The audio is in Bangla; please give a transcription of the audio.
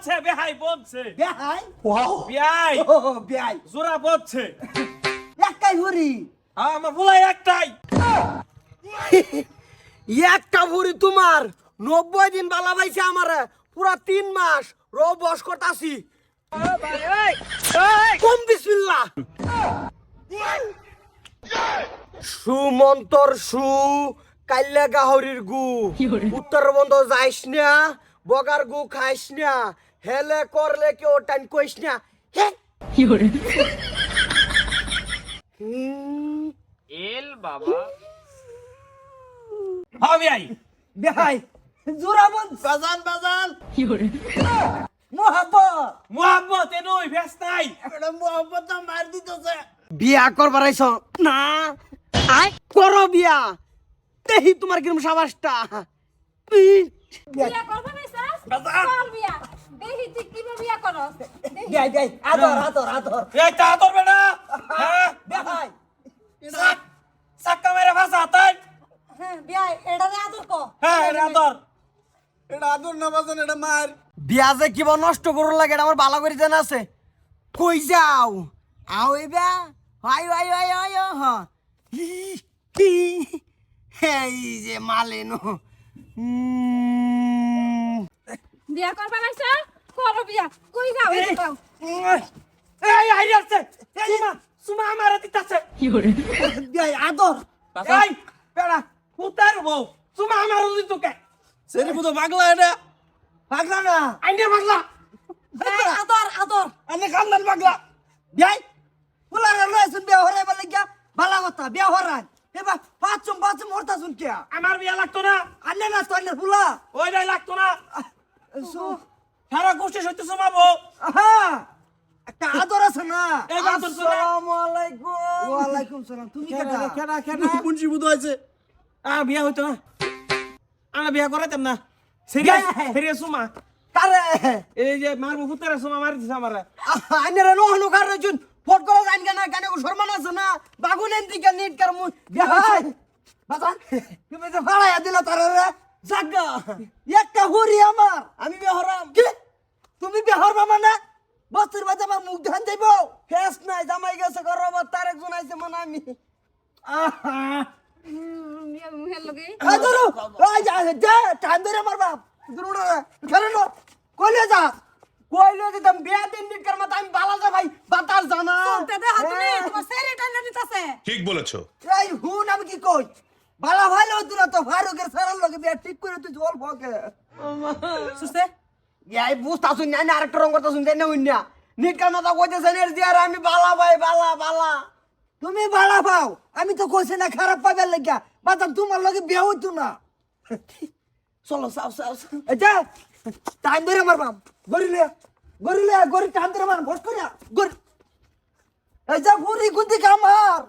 বলছে বেহাই বলছে। বেহাই? বিয়াই ও বেহাই। জোরা বলছে। একাই হরি আমার ফুলাই একটাই। একটা ভুরি তোমার। নব্বই দিন বালা পাইছে আমার। পুরা তিন মাস রো বস করতাছি। কম বিসমিল্লা সুমন্তর সু কাল্লা গাহরির গু। উত্তর বন্ধ যাইস না বগার গু খাইস না। হেলে করলে কেউ টাইম কইস না? হে? এল বাবা। হ্যাঁ বিয়াই বেহাই জোরা বল। বাজান বাজান। এ নই ভেস নাই। এটা না মার দিতেছে। বিয়া করবার আইছ? না। করো বিয়া। দেহি তোমার কিরম সাবাসটা। বিয়া করবে না স্যার কর বিয়া। দেখি তুই কীভাবে বিয়া করস আদর আদর আদর। এই তা না হ্যাঁ? বেহাই। সাক- সাক্কা মেরে ভাষা তাই হ্যাঁ আদর হ্যাঁ এটা আদর না বাজান এটা মার বিয়া যে কিবা নষ্ট করুন লাগে এটা আমার ভালো করে জানা আছে। কই যাও। আও এবা হাই হাই হাই হাই হ। এই যে মালেনো। উম, বিয়া করবে স্যার করো বিয়া। কই যাও এই যাও। এই আইরে আছে সুমা সুমা আমারে দিতাছে। বেহাই আদর। এই বেড়া কুতার বউ। সুমা আমারে দিত কে সেরি পুতো পাগলা এটা। পাগলা না। আইনে এই, আদর আদর। আমি খানদান পাগলা। বেহাই ফুলার লয়েছেন বিয়া হরাই বলে গিয়া ভালা কথা বিয়া হরাই। এবার পাঁচম পাঁচম হরতা শুন কে আমার বিয়া লাগতো না। আন্নে না তো আন্নে ফুলা। ওইটাই লাগতো না। সারা গোষ্ঠী সত্যি সুমাবো। আহা একটা আদর আছে না? তো না। আসসালামু আলাইকুম ওয়া আলাইকুম সালাম তুমি কেডা খেলা খেলা মুন্সি বুধ হয়েছে আর বিয়া হইতো না। আমরা বিয়া করাইতাম না। সিরিয়াস সিরিয়াস সুমা। কারে? এই যে মারবো ফুতারে সুমা মারি দিছে আমারে। আইনে রে নহনু কার রইছুন ফট করে জান কেনা কেন শর্মান আছে না? বাগুন এন দিকে নিট কার বিহাই বাজান তুমি যে ফাড়াইয়া দিল তারে জাগা একটা হুরি আমার। আমি বেহরাম। কি? তুমি বেহরবা মানে বস্তির বাজে আমার মুখ ধান যাইব? ফেস নাই জামাই গেছে ঘর তার একজন আইছে মানে আমি। আহা। নো ঠিক বলেছ। হুন আমি কি কই? বালা ভালো দিলা তো ফারুকের সারার লগে বিয়া ঠিক করে তুই জল ফকে সুসে? এই বুঝতা শুন না আরেকটা রং করতা শুন না। নিট কার মাথা কইতেছে নে দিয়ার আমি বালা ভাই বালা বালা। তুমি বালা পাও আমি তো কইছে না খারাপ পাবে লাগিয়া। বাতাম তোমার লগে বিয়া হইতো না। চলো সাও সাও এটা টাইম ধরে আমার বাপ গরিলে গরিলে গরি টাইম ধরে আমার ভোট করিয়া গরি এই যা গুরি গুদি কামার।